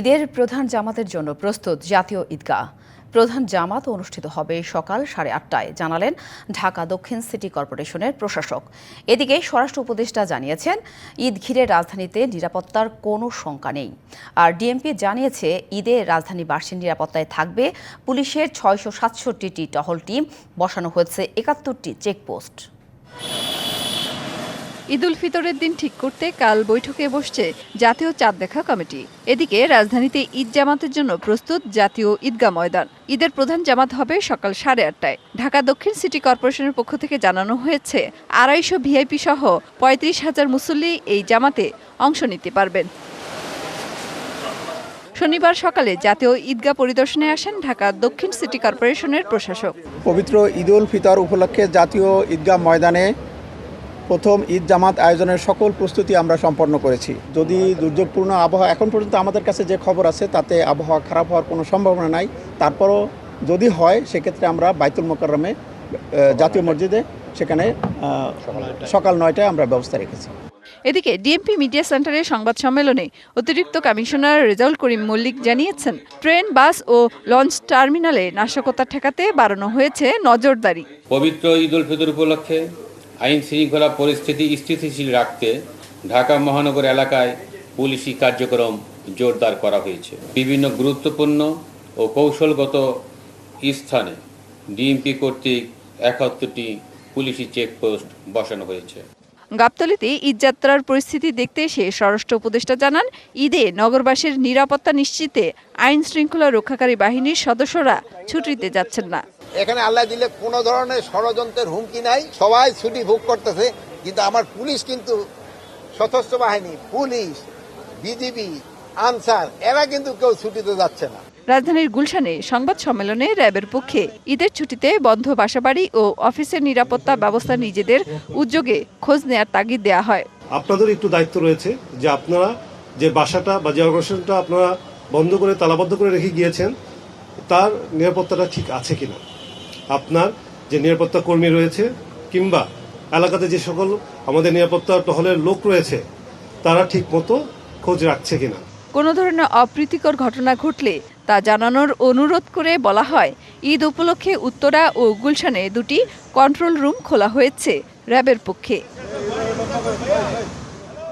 ঈদের প্রধান জামাতের জন্য প্রস্তুত জাতীয় ঈদগাহ। প্রধান জামাত অনুষ্ঠিত হবে সকাল সাড়ে আটটায়, জানালেন ঢাকা দক্ষিণ সিটি কর্পোরেশনের প্রশাসক। এদিকে স্বরাষ্ট্র উপদেষ্টা জানিয়েছেন, ঈদ ঘিরে রাজধানীতে নিরাপত্তার কোনো শঙ্কা নেই। আর ডিএমপি জানিয়েছে, ঈদে রাজধানীবাসীর নিরাপত্তায় থাকবে পুলিশের ছয়শো সাতষট্টিটি টহল টিম, বসানো হয়েছে একাত্তরটি চেকপোস্ট। ঈদুল ফিতরের দিন ঠিক করতে কাল বৈঠকে বসছে জাতীয় চাঁদ দেখা কমিটি। এদিকে রাজধানীতে ঈদ জামাতের জন্য প্রস্তুত জাতীয় ঈদগাহ ময়দান। ঈদের প্রধান জামাত হবে সকাল সাড়ে আটটায়। ঢাকা দক্ষিণ সিটি কর্পোরেশনের পক্ষ থেকে জানানো হয়েছে, আড়াইশো ভিআইপি সহ পঁয়ত্রিশ হাজার মুসল্লি এই জামাতে অংশ নিতে পারবেন। শনিবার সকালে জাতীয় ঈদগাহ পরিদর্শনে আসেন ঢাকা দক্ষিণ সিটি কর্পোরেশনের প্রশাসক। পবিত্র ঈদ উল ফিতর উপলক্ষে জাতীয় ঈদগাহ ময়দানে প্রথম ঈদ জামাত আয়োজনের সকল প্রস্তুতি আমরা সম্পন্ন করেছি। যদি দুর্যোগপূর্ণ আবহাওয়া এখন পর্যন্ত আমাদের কাছে যে খবর আছে তাতে আবহাওয়া খারাপ হওয়ার কোনো সম্ভাবনা নাই। তারপরও যদি হয় সেক্ষেত্রে আমরা বাইতুল মোকারমে জাতীয় মসজিদে সেখানে সকাল নয়টায়। আমরা ব্যবস্থা রেখেছি। এদিকে ডিএমপি মিডিয়া সেন্টারের সংবাদ সম্মেলনে অতিরিক্ত কমিশনার রেজাউল করিম মল্লিক জানিয়েছেন ট্রেন বাস ও লঞ্চ টার্মিনালে নাশকতা ঠেকাতে বাড়ানো হয়েছে নজরদারি। পবিত্র ঈদ উল ফিতর উপলক্ষে আইন শৃঙ্খলা পরিস্থিতি স্থিতিশীল রাখতে ঢাকা মহানগর এলাকায় পুলিশি কার্যক্রম জোরদার করা হয়েছে। বিভিন্ন গুরুত্বপূর্ণ ও কৌশলগত স্থানে ডিএমপি কর্তৃক একাত্তরটি পুলিশি চেকপোস্ট বসানো হয়েছে। গাবতলীতে ঈদযাত্রার পরিস্থিতি দেখতে এসে স্বরাষ্ট্র উপদেষ্টা জানান, ঈদে নগরবাসীর নিরাপত্তা নিশ্চিতে আইন শৃঙ্খলা রক্ষাকারী বাহিনীর সদস্যরা ছুটিতে যাচ্ছেন না। এখানে আল্লাহ দিলে কোনো ধরনের ষড়যন্ত্রের হুমকি নাই। সবাই ছুটি ভোগ করতেছে কিন্তু আমার পুলিশ কিন্তু সশস্ত্র বাহিনী পুলিশ বিজিবি আনসার এরা কিন্তু কেউ ছুটিতে যাচ্ছে না। রাজধানীর গুলশানে সংবাদ সম্মেলনে র্যাবের পক্ষে ঈদের ছুটিতে বন্ধ বাসাবাড়ি ও অফিসের নিরাপত্তা ব্যবস্থা নিজেদের উদ্যোগে খোঁজ নেয়ার তাগিদ দেওয়া হয়। আপনাদের একটু দায়িত্ব রয়েছে যে আপনারা যে বাসাটা বা যে অর্গানাইজেশনটা আপনারা বন্ধ করে তালাবদ্ধ করে রেখে গিয়েছেন তার নিরাপত্তাটা ঠিক আছে কিনা? আপনার যে নিরাপত্তা কর্মী রয়েছে কিংবা এলাকাতে যে সকল আমাদের নিরাপত্তা টহলের লোক রয়েছে, তারা ঠিক মতো খোঁজ রাখছে কিনা। কোনো ধরনের অপ্রীতিকর ঘটনা ঘটলে তা জানানোর অনুরোধ করে বলা হয়, ঈদ উপলক্ষে উত্তরা ও গুলশানে দুটি কন্ট্রোল রুম খোলা হয়েছে র্যাবের পক্ষে।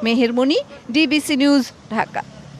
Mehermoni, DBC news, Dhaka.